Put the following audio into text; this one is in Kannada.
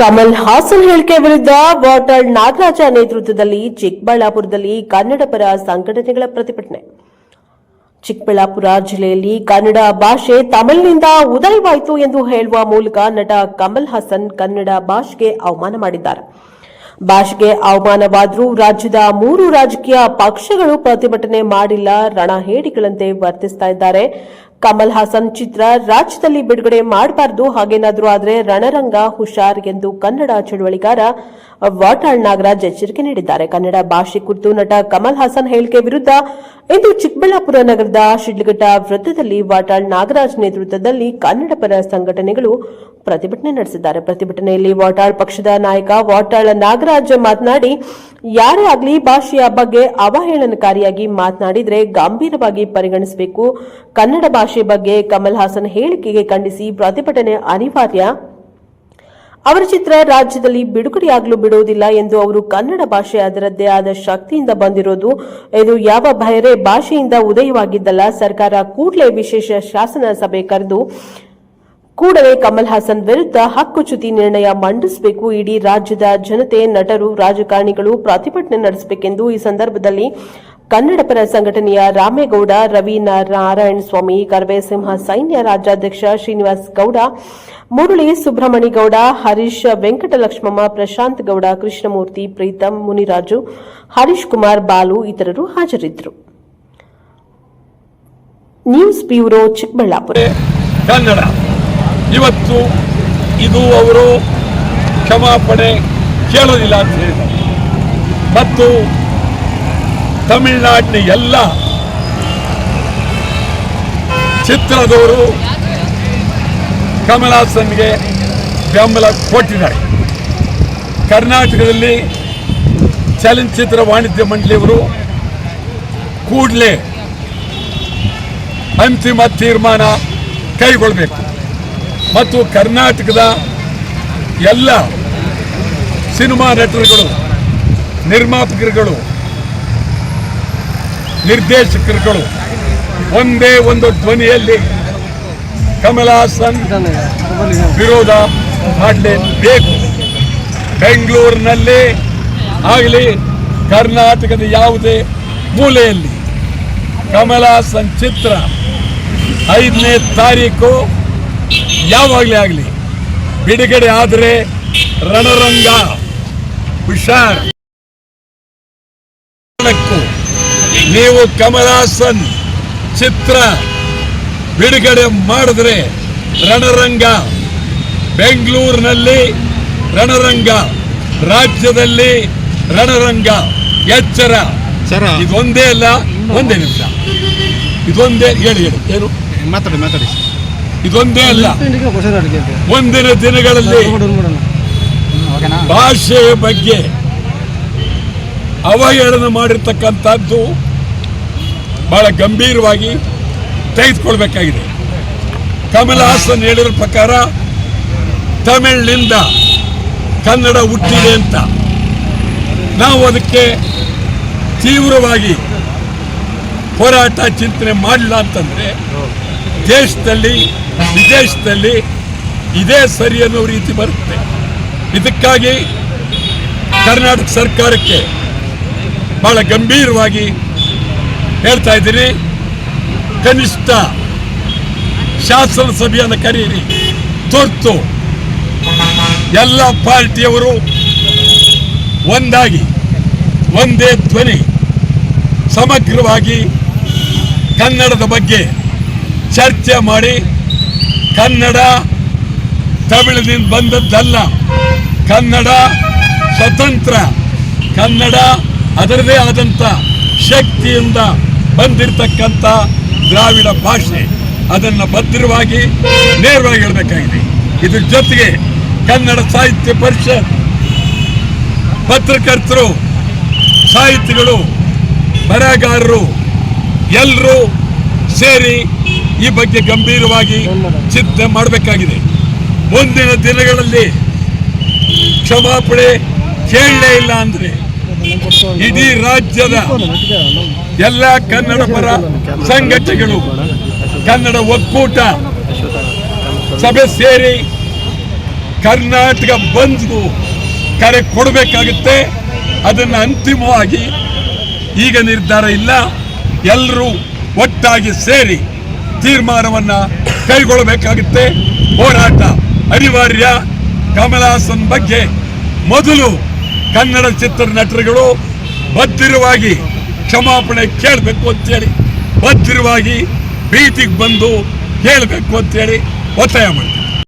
ಕಮಲ್ ಹಾಸನ್ ಹೇಳಿಕೆ ವಿರುದ್ಧ ವಾಟಾಳ್ ನಾಗರಾಜ ನೇತೃತ್ವದಲ್ಲಿ ಚಿಕ್ಕಬಳ್ಳಾಪುರದಲ್ಲಿ ಕನ್ನಡ ಪರ ಸಂಘಟನೆಗಳ ಪ್ರತಿಭಟನೆ. ಚಿಕ್ಕಬಳ್ಳಾಪುರ ಜಿಲ್ಲೆಯಲ್ಲಿ ಕನ್ನಡ ಭಾಷೆ ತಮಿಳಿನಿಂದ ಉದಯವಾಯಿತು ಎಂದು ಹೇಳುವ ಮೂಲಕ ನಟ ಕಮಲ್ ಹಾಸನ್ ಕನ್ನಡ ಭಾಷೆಗೆ ಅವಮಾನ ಮಾಡಿದ್ದಾರೆ. ಭಾಷೆಗೆ ಅವಮಾನವಾದರೂ ರಾಜ್ಯದ ಮೂರು ರಾಜಕೀಯ ಪಕ್ಷಗಳು ಪ್ರತಿಭಟನೆ ಮಾಡಿಲ್ಲ, ರಣಹೇಡಿಗಳಂತೆ ವರ್ತಿಸ್ತಾ ಇದ್ದಾರೆ. ಕಮಲ್ ಹಾಸನ್ ಚಿತ್ರ ರಾಜ್ಯದಲ್ಲಿ ಬಿಡುಗಡೆ ಮಾಡಬಾರದು ಹಾಗೇನಾದ್ರೂ ಆದರೆ ರಣರಂಗ ಹುಷಾರ್ ಎಂದು ಕನ್ನಡ ಚಳುವಳಿಗಾರ ವಾಟಾಳ್ ನಾಗರಾಜ್ ಎಚ್ಚರಿಕೆ ನೀಡಿದ್ದಾರೆ. ಕನ್ನಡ ಭಾಷೆ ಕುರಿತು ನಟ ಕಮಲ್ ಹಾಸನ್ ಹೇಳಿಕೆ ವಿರುದ್ಧ ಇಂದು ಚಿಕ್ಕಬಳ್ಳಾಪುರ ನಗರದ ಶಿಡ್ಲಘಟ್ಟ ವೃತ್ತದಲ್ಲಿ ವಾಟಾಳ್ ನಾಗರಾಜ್ ನೇತೃತ್ವದಲ್ಲಿ ಕನ್ನಡ ಪರ ಸಂಘಟನೆಗಳು ಪ್ರತಿಭಟನೆ ನಡೆಸಿದ್ದಾರೆ. ಪ್ರತಿಭಟನೆಯಲ್ಲಿ ವಾಟಾಳ್ ಪಕ್ಷದ ನಾಯಕ ವಾಟಾಳ್ ನಾಗರಾಜ್ ಮಾತನಾಡಿ, ಯಾರೇ ಆಗಲಿ ಭಾಷೆಯ ಬಗ್ಗೆ ಅವಹೇಳನಕಾರಿಯಾಗಿ ಮಾತನಾಡಿದರೆ ಗಂಭೀರವಾಗಿ ಪರಿಗಣಿಸಬೇಕು. ಕನ್ನಡ ಭಾಷೆ ಬಗ್ಗೆ ಕಮಲ್ ಹಾಸನ್ ಹೇಳಿಕೆಗೆ ಖಂಡಿಸಿ ಪ್ರತಿಭಟನೆ ಅನಿವಾರ್ಯ. ಅವರ ಚಿತ್ರ ರಾಜ್ಯದಲ್ಲಿ ಬಿಡುಗಡೆಯಾಗಲು ಬಿಡುವುದಿಲ್ಲ ಎಂದು ಅವರು ಕನ್ನಡ ಭಾಷೆ ಅದರದ್ದೇ ಆದ ಶಕ್ತಿಯಿಂದ ಬಂದಿರೋದು. ಇದು ಯಾವ ಬೇರೆ ಭಾಷೆಯಿಂದ ಉದಯವಾಗಿದ್ದಲ್ಲ. ಸರ್ಕಾರ ಕೂಡಲೇ ವಿಶೇಷ ಶಾಸನ ಸಭೆ ಕರೆದು ಕೂಡಲೇ ಕಮಲ್ ಹಾಸನ್ ವಿರುದ್ಧ ಹಕ್ಕುಚ್ಯುತಿ ನಿರ್ಣಯ ಮಂಡಿಸಬೇಕು. ಇಡೀ ರಾಜ್ಯದ ಜನತೆ, ನಟರು, ರಾಜಕಾರಣಿಗಳು ಪ್ರತಿಭಟನೆ ನಡೆಸಬೇಕೆಂದು ಈ ಸಂದರ್ಭದಲ್ಲಿ ಕನ್ನಡಪರ ಸಂಘಟನೆಯ ರಾಮೇಗೌಡ ರವಿ ನಾರಾಯಣ ಸ್ವಾಮಿ ಕರವೇಸಿಂಹ ಸೈನ್ಯ ರಾಜ್ಯಾಧ್ಯಕ್ಷ ಶ್ರೀನಿವಾಸ್ ಗೌಡ, ಮುರುಳಿ ಸುಬ್ರಹ್ಮಣಿಗೌಡ ಹರೀಶ್ ವೆಂಕಟಲಕ್ಷ್ಮಮ್ಮ, ಪ್ರಶಾಂತ್ ಗೌಡ, ಕೃಷ್ಣಮೂರ್ತಿ, ಪ್ರೀತಂ ಮುನಿರಾಜು, ಹರೀಶ್ ಕುಮಾರ್ ಬಾಲು ಇತರರು ಹಾಜರಿದ್ದರು. News bureau Chikkaballapur. ಇವತ್ತು ಇದು ಅವರು ಕ್ಷಮಾಪಣೆ ಕೇಳೋದಿಲ್ಲ ಅಂತ ಹೇಳಿದ್ದಾರೆ ಮತ್ತು ತಮಿಳುನಾಡಿನ ಎಲ್ಲ ಚಿತ್ರದವರು ಕಮಲ್ ಹಾಸನ್ಗೆ ಬೆಂಬಲ ಕೊಟ್ಟಿದ್ದಾರೆ. ಕರ್ನಾಟಕದಲ್ಲಿ ಚಲನಚಿತ್ರ ವಾಣಿಜ್ಯ ಮಂಡಳಿಯವರು ಕೂಡಲೇ ಅಂತಿಮ ತೀರ್ಮಾನ ಕೈಗೊಳ್ಳಬೇಕು. ಮತ್ತು ಕರ್ನಾಟಕದ ಎಲ್ಲ ಸಿನಿಮಾ ನಟರುಗಳು, ನಿರ್ಮಾಪಕರುಗಳು, ನಿರ್ದೇಶಕರುಗಳು ಒಂದೇ ಒಂದು ಧ್ವನಿಯಲ್ಲಿ ಕಮಲ್ ಹಾಸನ್ ವಿರೋಧ ಮಾಡಲೇಬೇಕು. ಬೆಂಗಳೂರಿನಲ್ಲಿ ಆಗಲಿ, ಕರ್ನಾಟಕದ ಯಾವುದೇ ಮೂಲೆಯಲ್ಲಿ ಕಮಲ್ ಹಾಸನ್ ಚಿತ್ರ ಐದನೇ ತಾರೀಕು ಯಾವಾಗಲೇ ಆಗಲಿ ಬಿಡುಗಡೆ ಆದರೆ ರಣರಂಗ ಹುಷಾರ್. ನೀವು ಕಮಲಾಸನ್ ಚಿತ್ರ ಬಿಡುಗಡೆ ಮಾಡಿದ್ರೆ ರಣರಂಗ ಬೆಂಗಳೂರಿನಲ್ಲಿ ರಣರಂಗ ರಾಜ್ಯದಲ್ಲಿ ರಣರಂಗ ಎಚ್ಚರ. ಇದೊಂದೇ ಅಲ್ಲ ಒಂದೇ ನಿಮಿಷ. ಇದೊಂದೇ ಹೇಳಿ ಹೇಳಿ. ಏನು? ಮಾತಾಡಿ ಮಾತಾಡಿ. ಇದೊಂದೇ ಅಲ್ಲ. ಮುಂದಿನ ದಿನಗಳಲ್ಲಿ ಭಾಷೆಯ ಬಗ್ಗೆ ಅವಹೇಳನ ಮಾಡಿರ್ತಕ್ಕಂಥದ್ದು ಬಹಳ ಗಂಭೀರವಾಗಿ ತೆಗೆದುಕೊಳ್ಬೇಕಾಗಿದೆ. ಕಮಲ್ ಹಾಸನ್ ಹೇಳಿರೋ ಪ್ರಕಾರ ತಮಿಳಿನಿಂದ ಕನ್ನಡ ಹುಟ್ಟಿದೆ ಅಂತ. ನಾವು ಅದಕ್ಕೆ ತೀವ್ರವಾಗಿ ಹೋರಾಟ ಚಿಂತನೆ ಮಾಡಲಿಲ್ಲ ಅಂತಂದ್ರೆ ದೇಶದಲ್ಲಿ, ವಿದೇಶದಲ್ಲಿ ಇದೇ ಸರಿ ಅನ್ನೋ ರೀತಿ ಬರುತ್ತೆ. ಇದಕ್ಕಾಗಿ ಕರ್ನಾಟಕ ಸರ್ಕಾರಕ್ಕೆ ಬಹಳ ಗಂಭೀರವಾಗಿ ಹೇಳ್ತಾ ಇದ್ದೀನಿ. ಕನಿಷ್ಠ ಶಾಸನ ಸಭೆಯನ್ನು ಕರೀರಿ. ತುರ್ತು. ಎಲ್ಲ ಪಾರ್ಟಿಯವರು ಒಂದಾಗಿ, ಒಂದೇ ಧ್ವನಿ ಸಮಗ್ರವಾಗಿ ಕನ್ನಡದ ಬಗ್ಗೆ ಚರ್ಚೆ ಮಾಡಿ ಕನ್ನಡ ತಮಿಳಿನಿಂದ ಬಂದದ್ದಲ್ಲ. ಕನ್ನಡ ಸ್ವತಂತ್ರ. ಕನ್ನಡ ಅದರದೇ ಆದಂಥ ಶಕ್ತಿಯಿಂದ ಬಂದಿರತಕ್ಕಂಥ ದ್ರಾವಿಡ ಭಾಷೆ. ಅದನ್ನು ಭದ್ರವಾಗಿ, ನೇರವಾಗಿ ಹೇಳಬೇಕಾಗಿದೆ. ಇದ್ರ ಜೊತೆಗೆ ಕನ್ನಡ ಸಾಹಿತ್ಯ ಪರಿಷತ್ ಪತ್ರಕರ್ತರು, ಸಾಹಿತಿಗಳು, ಬರಹಗಾರರು ಎಲ್ಲರೂ ಸೇರಿ ಈ ಬಗ್ಗೆ ಗಂಭೀರವಾಗಿ ಚಿಂತೆ ಮಾಡಬೇಕಾಗಿದೆ. ಮುಂದಿನ ದಿನಗಳಲ್ಲಿ ಕ್ಷಮಾಪಣೆ ಕೇಳಲೇ ಇಲ್ಲ ಅಂದ್ರೆ ಇಡೀ ರಾಜ್ಯದ ಎಲ್ಲ ಕನ್ನಡ ಪರ ಸಂಘಟನೆಗಳು, ಕನ್ನಡ ಒಕ್ಕೂಟ ಸಭೆ ಸೇರಿ ಕರ್ನಾಟಕ ಬಂದ್ಗೂ ಕರೆ ಕೊಡಬೇಕಾಗುತ್ತೆ. ಅದನ್ನು ಅಂತಿಮವಾಗಿ ಈಗ ನಿರ್ಧಾರ ಇಲ್ಲ. ಎಲ್ಲರೂ ಒಟ್ಟಾಗಿ ಸೇರಿ ತೀರ್ಮಾನವನ್ನ ಕೈಗೊಳ್ಳಬೇಕಾಗುತ್ತೆ. ಹೋರಾಟ ಅನಿವಾರ್ಯ. ಕಮಲ್ ಹಾಸನ್ ಬಗ್ಗೆ ಮೊದಲು ಕನ್ನಡ ಚಿತ್ರ ನಟರುಗಳು ಭದ್ರವಾಗಿ ಕ್ಷಮಾಪಣೆ ಕೇಳಬೇಕು ಅಂತೇಳಿ. ಭದ್ರವಾಗಿ ಬೀದಿಗೆ ಬಂದು ಹೇಳಬೇಕು ಅಂತೇಳಿ ಒತ್ತಾಯ ಮಾಡ್ತೀವಿ